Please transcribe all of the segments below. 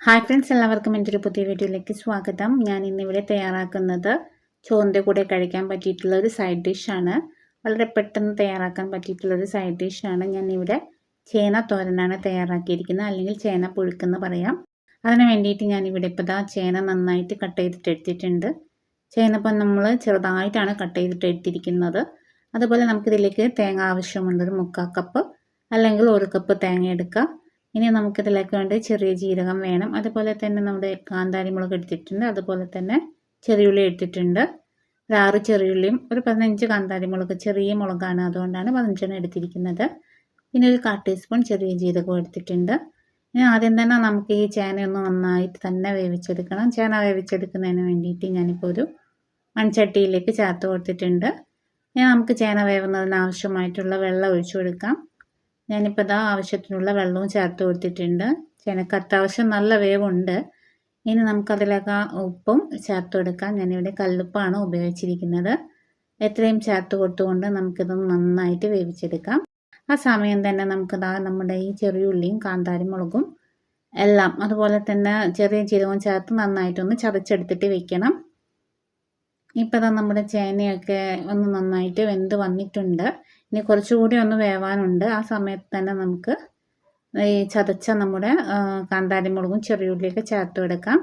Hi friends എല്ലാവർക്കും എന്റെ ഒരു പുതിയ വീഡിയോയിലേക്ക് സ്വാഗതം. ഞാൻ ഇന്നിവിടെ തയ്യാറാക്കുന്നത് ചോറിന്റെ കൂടെ കഴിക്കാൻ പറ്റിയിട്ടുള്ള ഒരു സൈഡ് ഡിഷാണ് വളരെ പെട്ടെന്ന് തയ്യാറാക്കാൻ പറ്റിയിട്ടുള്ള ഒരു സൈഡ് ഡിഷാണ് ഞാൻ ഇവിടെ ചേന തോരനാണ് തയ്യാറാക്കിയിരിക്കുന്നത്. അല്ലെങ്കിൽ ചേന പുഴുക്കെന്ന് പറയാം. അതിന് വേണ്ടിയിട്ട് ഞാൻ ഇവിടെ ഇപ്പോൾ ദാ ചേന നന്നായിട്ട് കട്ട് ചെയ്തിട്ട് എടുത്തിട്ടുണ്ട്. ചേന ഇപ്പം നമ്മൾ ചെറുതായിട്ടാണ് കട്ട് ചെയ്തിട്ട് എടുത്തിരിക്കുന്നത്. അതുപോലെ നമുക്കിതിലേക്ക് തേങ്ങ ആവശ്യമുണ്ട് ഒരു മുക്കാൽ കപ്പ് അല്ലെങ്കിൽ ഒരു കപ്പ് തേങ്ങ എടുക്കുക ഇനി നമുക്കിതിലേക്ക് വേണ്ടി ചെറിയ ജീരകം വേണം. അതുപോലെ തന്നെ നമ്മുടെ കാന്താരി മുളക് എടുത്തിട്ടുണ്ട്. അതുപോലെ തന്നെ ചെറിയുള്ളി എടുത്തിട്ടുണ്ട് ഒരു ആറ് ചെറിയുള്ളിയും ഒരു പതിനഞ്ച് കാന്താരി മുളക് ചെറിയ മുളകാണ് അതുകൊണ്ടാണ് പതിനഞ്ചെണ്ണം എടുത്തിരിക്കുന്നത്. പിന്നെ ഒരു കാ ടീസ്പൂൺ ചെറിയ ജീരകവും എടുത്തിട്ടുണ്ട്. ഇനി ആദ്യം തന്നെ നമുക്ക് ഈ ചേന ഒന്ന് നന്നായിട്ട് തന്നെ വേവിച്ചെടുക്കണം. ചേന വേവിച്ചെടുക്കുന്നതിന് വേണ്ടിയിട്ട് ഞാനിപ്പോൾ ഒരു മൺചട്ടിയിലേക്ക് ചേർത്ത് കൊടുത്തിട്ടുണ്ട്. ഇനി നമുക്ക് ചേന വേവുന്നതിന് ആവശ്യമായിട്ടുള്ള വെള്ളം ഒഴിച്ചു കൊടുക്കാം. ഞാനിപ്പോൾ ഇതാ ആവശ്യത്തിനുള്ള വെള്ളവും ചേർത്ത് കൊടുത്തിട്ടുണ്ട്. ചേനക്ക് അത്യാവശ്യം നല്ല വേവുണ്ട്. ഇനി നമുക്കതിലേക്ക് ഉപ്പും ചേർത്ത് കൊടുക്കാം. ഞാനിവിടെ കല്ലുപ്പാണ് ഉപയോഗിച്ചിരിക്കുന്നത്. എത്രയും ചേർത്ത് കൊടുത്തുകൊണ്ട് നമുക്കിത് നന്നായിട്ട് വേവിച്ചെടുക്കാം. ആ സമയം തന്നെ നമുക്കിതാ നമ്മുടെ ഈ ചെറിയുള്ളിയും കാന്താരി മുളകും എല്ലാം അതുപോലെ തന്നെ ചെറിയ ജീരകവും ചേർത്ത് നന്നായിട്ടൊന്ന് ചതച്ചെടുത്തിട്ട് വെക്കണം. ഇപ്പോൾ നമ്മുടെ ചേനയൊക്കെ ഒന്ന് നന്നായിട്ട് വെന്ത് വന്നിട്ടുണ്ട്. ഇനി കുറച്ചുകൂടി ഒന്ന് വേവാനുണ്ട്. ആ സമയത്ത് തന്നെ നമുക്ക് ഈ ചതച്ച നമ്മുടെ കാന്താരി മുളകും ചെറിയുള്ളിയൊക്കെ ചേർത്ത് എടുക്കാം.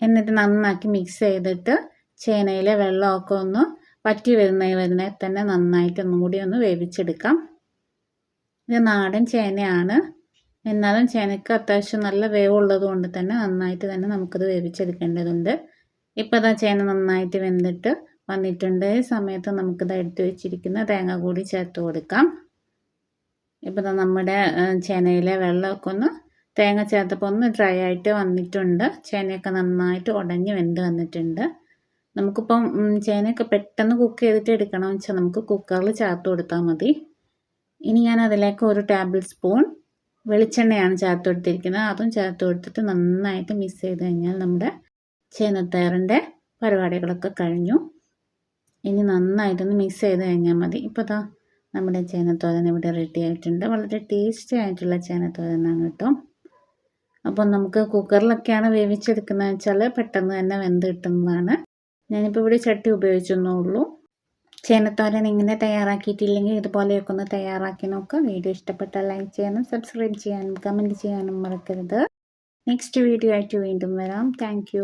എന്നിട്ട് നന്നാക്കി മിക്സ് ചെയ്തിട്ട് ചേനയിലെ വെള്ളമൊക്കെ ഒന്ന് പറ്റി വരുന്ന വരുന്ന തന്നെ നന്നായിട്ട് ഒന്നും കൂടി ഒന്ന് വേവിച്ചെടുക്കാം. ഇത് നാടൻ ചേനയാണ്. എന്നാലും ചേനയ്ക്ക് അത്യാവശ്യം നല്ല വേവുള്ളത് കൊണ്ട് തന്നെ നന്നായിട്ട് തന്നെ നമുക്കത് വേവിച്ചെടുക്കേണ്ടതുണ്ട്. ഇപ്പോൾ അതാ ചേന നന്നായിട്ട് വെന്തിട്ട് വന്നിട്ടുണ്ട്. സമയത്ത് നമുക്കിത് എടുത്തു വെച്ചിരിക്കുന്ന തേങ്ങ കൂടി ചേർത്ത് കൊടുക്കാം. ഇപ്പോൾ നമ്മുടെ ചേനയിലെ വെള്ളമൊക്കെ ഒന്ന് തേങ്ങ ചേർത്തപ്പോൾ ഒന്ന് ഡ്രൈ ആയിട്ട് വന്നിട്ടുണ്ട്. ചേനയൊക്കെ നന്നായിട്ട് ഉടഞ്ഞ് വെന്ത് വന്നിട്ടുണ്ട്. നമുക്കിപ്പം ചേനയൊക്കെ പെട്ടെന്ന് കുക്ക് ചെയ്തിട്ട് എടുക്കണമെന്ന് വെച്ചാൽ നമുക്ക് കുക്കറിൽ ചേർത്ത് കൊടുത്താൽ മതി. ഇനി ഞാൻ അതിലേക്ക് ഒരു ടേബിൾ സ്പൂൺ വെളിച്ചെണ്ണയാണ് ചേർത്ത് കൊടുത്തിരിക്കുന്നത്. അതും ചേർത്ത് കൊടുത്തിട്ട് നന്നായിട്ട് മിക്സ് ചെയ്ത് കഴിഞ്ഞാൽ നമ്മുടെ ചേനത്തയറിന്റെ പരിപാടികളൊക്കെ കഴിഞ്ഞു. ഇനി നന്നായിട്ടൊന്ന് മിക്സ് ചെയ്ത് കഴിഞ്ഞാൽ മതി. ഇപ്പോൾ ഇതാ നമ്മുടെ ചേനത്തോരൻ ഇവിടെ റെഡി ആയിട്ടുണ്ട്. വളരെ ടേസ്റ്റി ആയിട്ടുള്ള ചേനത്തോരനാണ് കേട്ടോ. അപ്പോൾ നമുക്ക് കുക്കറിലൊക്കെയാണ് വേവിച്ചെടുക്കുന്നത് വെച്ചാൽ പെട്ടെന്ന് തന്നെ വെന്ത് കിട്ടുന്നതാണ്. ഞാനിപ്പോൾ ഇവിടെ ചട്ടി ഉപയോഗിച്ചൊന്നേ ഉള്ളൂ. ചേനത്തോരൻ ഇങ്ങനെ തയ്യാറാക്കിയിട്ടില്ലെങ്കിൽ ഇതുപോലെയൊക്കെ ഒന്ന് തയ്യാറാക്കി നോക്കുക. വീഡിയോ ഇഷ്ടപ്പെട്ടാൽ ലൈക്ക് ചെയ്യാനും സബ്സ്ക്രൈബ് ചെയ്യാനും കമന്റ് ചെയ്യാനും മറക്കരുത്. നെക്സ്റ്റ് വീഡിയോ ആയിട്ട് വീണ്ടും വരാം. താങ്ക്